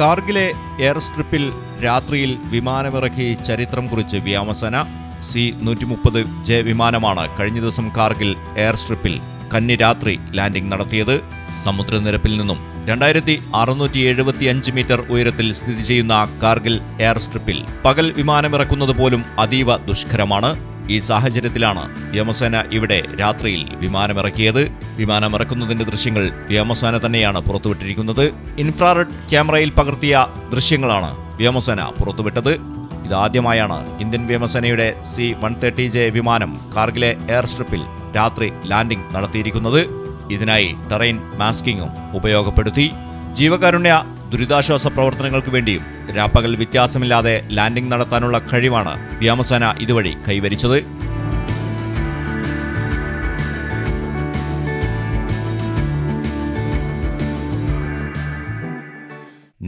കാർഗിലെ air സ്ട്രിപ്പിൽ രാത്രിയിൽ വിമാനമിറക്കി ചരിത്രം കുറിച്ച് വ്യോമസേന സി നൂറ്റി മുപ്പത് ജെ വിമാനമാണ് കഴിഞ്ഞ ദിവസം കാർഗിൽ എയർ സ്ട്രിപ്പിൽ കന്നി രാത്രി ലാൻഡിംഗ് നടത്തിയത്. സമുദ്രനിരപ്പിൽ നിന്നും രണ്ടായിരത്തി അറുന്നൂറ്റി എഴുപത്തി അഞ്ച് മീറ്റർ ഉയരത്തിൽ സ്ഥിതി ചെയ്യുന്ന കാർഗിൽ എയർ സ്ട്രിപ്പിൽ പകൽ വിമാനമിറക്കുന്നത് പോലും അതീവ ദുഷ്കരമാണ്. ഈ സാഹചര്യത്തിലാണ് വ്യോമസേന ഇവിടെ രാത്രിയിൽ വിമാനമിറക്കിയത്. വിമാനമിറക്കുന്നതിന്റെ ദൃശ്യങ്ങൾ വ്യോമസേന തന്നെയാണ് പുറത്തുവിട്ടിരിക്കുന്നത്. ഇൻഫ്രാറെഡ് ക്യാമറയിൽ പകർത്തിയ ദൃശ്യങ്ങളാണ് വ്യോമസേന പുറത്തുവിട്ടത്. ഇതാദ്യമായാണ് ഇന്ത്യൻ വ്യോമസേനയുടെ സി വൺ തേർട്ടി ജെ വിമാനം കാർഗിലെ എയർ സ്ട്രിപ്പിൽ രാത്രി ലാൻഡിംഗ് നടത്തിയിരിക്കുന്നത്. ഇതിനായി ടെറൈൻ മാസ്കിങ്ങും ഉപയോഗപ്പെടുത്തി. ജീവകാരുണ്യ ദുരിതാശ്വാസ പ്രവർത്തനങ്ങൾക്ക് വേണ്ടിയും രാപ്പകൽ വ്യത്യാസമില്ലാതെ ലാൻഡിംഗ് നടത്താനുള്ള കഴിവാണ് വ്യോമസേന ഇതുവഴി കൈവരിച്ചത്.